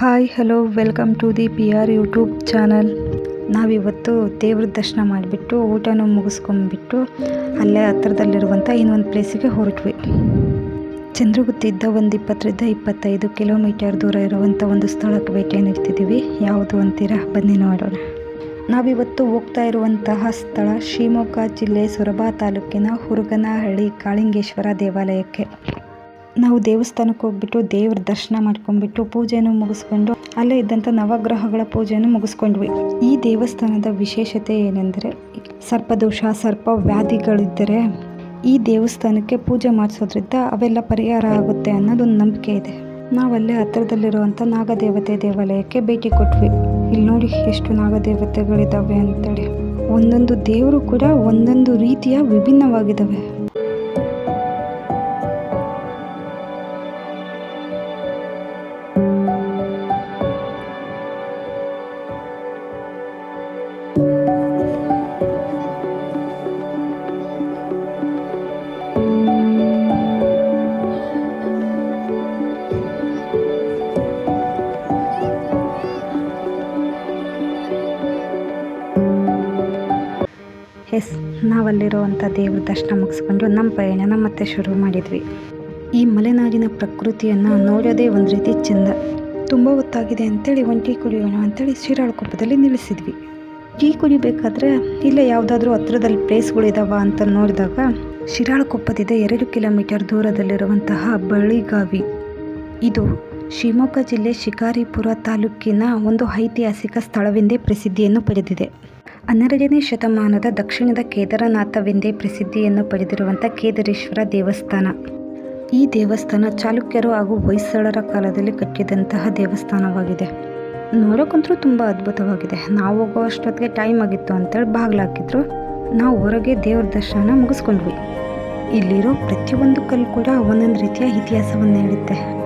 Hi, hello, welcome to the P R YouTube channel. ನಾವಿವತ್ತು ದೇವ್ರ ದರ್ಶನ ಮಾಡಿಬಿಟ್ಟು, ಊಟನೂ ಮುಗಿಸ್ಕೊಂಬಿಟ್ಟು ಅಲ್ಲೇ ಹತ್ರದಲ್ಲಿರುವಂಥ ಇನ್ನೊಂದು ಪ್ಲೇಸಿಗೆ ಹೊರಟ್ವಿ. ಚಂದ್ರಗುತ್ತಿದ್ದ ಒಂದು ಇಪ್ಪತ್ತರಿಂದ ಇಪ್ಪತ್ತೈದು ಕಿಲೋಮೀಟರ್ ದೂರ ಇರುವಂಥ ಒಂದು ಸ್ಥಳಕ್ಕೆ ಭೇಟಿ ನೀಡ್ತಿದ್ದೀವಿ. ಯಾವುದು ಅಂತೀರಾ? ಬನ್ನಿ ನೋಡೋಣ. ನಾವಿವತ್ತು ಹೋಗ್ತಾ ಇರುವಂತಹ ಸ್ಥಳ ಶಿವಮೊಗ್ಗ ಜಿಲ್ಲೆ ಸೊರಬ ತಾಲೂಕಿನ ಹುರುಗನಹಳ್ಳಿ ಕಾಳಿಂಗೇಶ್ವರ ದೇವಾಲಯಕ್ಕೆ. ನಾವು ದೇವಸ್ಥಾನಕ್ಕೆ ಹೋಗ್ಬಿಟ್ಟು ದೇವ್ರ ದರ್ಶನ ಮಾಡ್ಕೊಂಡ್ಬಿಟ್ಟು ಪೂಜೆಯನ್ನು ಮುಗಿಸ್ಕೊಂಡು ಅಲ್ಲೇ ಇದ್ದಂಥ ನವಗ್ರಹಗಳ ಪೂಜೆಯನ್ನು ಮುಗಿಸ್ಕೊಂಡ್ವಿ. ಈ ದೇವಸ್ಥಾನದ ವಿಶೇಷತೆ ಏನೆಂದರೆ ಸರ್ಪದೋಷ ಸರ್ಪ ವ್ಯಾಧಿಗಳಿದ್ದರೆ ಈ ದೇವಸ್ಥಾನಕ್ಕೆ ಪೂಜೆ ಮಾಡಿಸೋದ್ರಿಂದ ಅವೆಲ್ಲ ಪರಿಹಾರ ಆಗುತ್ತೆ ಅನ್ನೋದೊಂದು ನಂಬಿಕೆ ಇದೆ. ನಾವಲ್ಲೇ ಹತ್ರದಲ್ಲಿರುವಂಥ ನಾಗದೇವತೆ ದೇವಾಲಯಕ್ಕೆ ಭೇಟಿ ಕೊಟ್ವಿ. ಇಲ್ಲಿ ನೋಡಿ ಎಷ್ಟು ನಾಗದೇವತೆಗಳಿದ್ದಾವೆ ಅಂತೇಳಿ. ಒಂದೊಂದು ದೇವರು ಕೂಡ ಒಂದೊಂದು ರೀತಿಯ ವಿಭಿನ್ನವಾಗಿದ್ದಾವೆ. ಎಸ್, ನಾವಲ್ಲಿರುವಂಥ ದೇವ್ರ ದರ್ಶನ ಮುಗಿಸ್ಕೊಂಡು ನಮ್ಮ ಪಯಣನ ಮತ್ತೆ ಶುರು ಮಾಡಿದ್ವಿ. ಈ ಮಲೆನಾಡಿನ ಪ್ರಕೃತಿಯನ್ನು ನೋಡೋದೇ ಒಂದು ರೀತಿ ಚೆಂದ. ತುಂಬ ಹೊತ್ತಾಗಿದೆ ಅಂತೇಳಿ ಒಂದು ಟೀ ಕುಡಿಯೋಣ ಅಂತೇಳಿ ಶಿರಾಳಕೊಪ್ಪದಲ್ಲಿ ನಿಲ್ಲಿಸಿದ್ವಿ. ಟೀ ಕುಡಿಬೇಕಾದ್ರೆ ಇಲ್ಲೇ ಯಾವುದಾದ್ರೂ ಹತ್ರದಲ್ಲಿ ಪ್ಲೇಸ್ಗಳಿದಾವ ಅಂತ ನೋಡಿದಾಗ ಶಿರಾಳಕೊಪ್ಪದಿಂದ ಎರಡು ಕಿಲೋಮೀಟರ್ ದೂರದಲ್ಲಿರುವಂತಹ ಬಳಿಗಾವಿ ಇದು ಶಿವಮೊಗ್ಗ ಜಿಲ್ಲೆ ಶಿಕಾರಿಪುರ ತಾಲೂಕಿನ ಒಂದು ಐತಿಹಾಸಿಕ ಸ್ಥಳವೆಂದೇ ಪ್ರಸಿದ್ಧಿಯನ್ನು ಪಡೆದಿದೆ. ಹನ್ನೆರಡನೇ ಶತಮಾನದ ದಕ್ಷಿಣದ ಕೇದಾರನಾಥವೆಂದೇ ಪ್ರಸಿದ್ಧಿಯನ್ನು ಪಡೆದಿರುವಂಥ ಕೇದಾರೇಶ್ವರ ದೇವಸ್ಥಾನ. ಈ ದೇವಸ್ಥಾನ ಚಾಲುಕ್ಯರು ಹಾಗೂ ಹೊಯ್ಸಳರ ಕಾಲದಲ್ಲಿ ಕಟ್ಟಿದಂತಹ ದೇವಸ್ಥಾನವಾಗಿದೆ. ನೋಡೋಕ್ಕಂತೂ ತುಂಬ ಅದ್ಭುತವಾಗಿದೆ. ನಾವು ಹೋಗೋ ಅಷ್ಟೊತ್ತಿಗೆ ಟೈಮ್ ಆಗಿತ್ತು ಅಂತೇಳಿ ಬಾಗಿಲಾಕಿದ್ರು ನಾವು ಹೊರಗೆ ದೇವ್ರ ದರ್ಶನ ಮುಗಿಸ್ಕೊಂಡ್ವಿ. ಇಲ್ಲಿರೋ ಪ್ರತಿಯೊಂದು ಕಲ್ಲು ಕೂಡ ಒಂದೊಂದು ರೀತಿಯ ಇತಿಹಾಸವನ್ನು ಹೇಳುತ್ತೆ.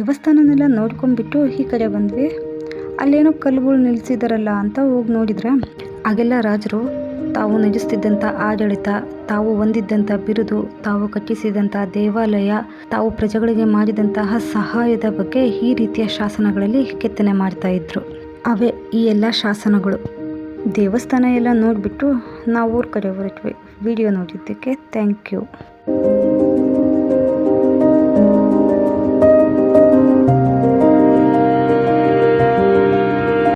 ದೇವಸ್ಥಾನನೆಲ್ಲ ನೋಡ್ಕೊಂಡ್ಬಿಟ್ಟು ಈ ಕಡೆ ಬಂದ್ವಿ. ಅಲ್ಲೇನೋ ಕಲ್ಲುಗಳು ನಿಲ್ಲಿಸಿದಾರಲ್ಲ ಅಂತ ಹೋಗಿ ನೋಡಿದ್ರೆ. ಆಗೆಲ್ಲ ರಾಜರು ತಾವು ನಡೆಸ್ತಿದ್ದಂಥ ಆಡಳಿತ, ತಾವು ಹೊಂದಿದ್ದಂಥ ಬಿರುದು, ತಾವು ಕಟ್ಟಿಸಿದಂಥ ದೇವಾಲಯ, ತಾವು ಪ್ರಜೆಗಳಿಗೆ ಮಾಡಿದಂತಹ ಸಹಾಯದ ಬಗ್ಗೆ ಈ ರೀತಿಯ ಶಾಸನಗಳಲ್ಲಿ ಕೆತ್ತನೆ ಮಾಡ್ತಾ ಇದ್ರು. ಅವೇ ಈ ಎಲ್ಲ ಶಾಸನಗಳು. ದೇವಸ್ಥಾನ ಎಲ್ಲ ನೋಡಿಬಿಟ್ಟು ನಾವು ಊರ ಕಡೆ ಹೊರಟ್ವಿ. ವಿಡಿಯೋ ನೋಡಿದ್ದಕ್ಕೆ ಥ್ಯಾಂಕ್ ಯು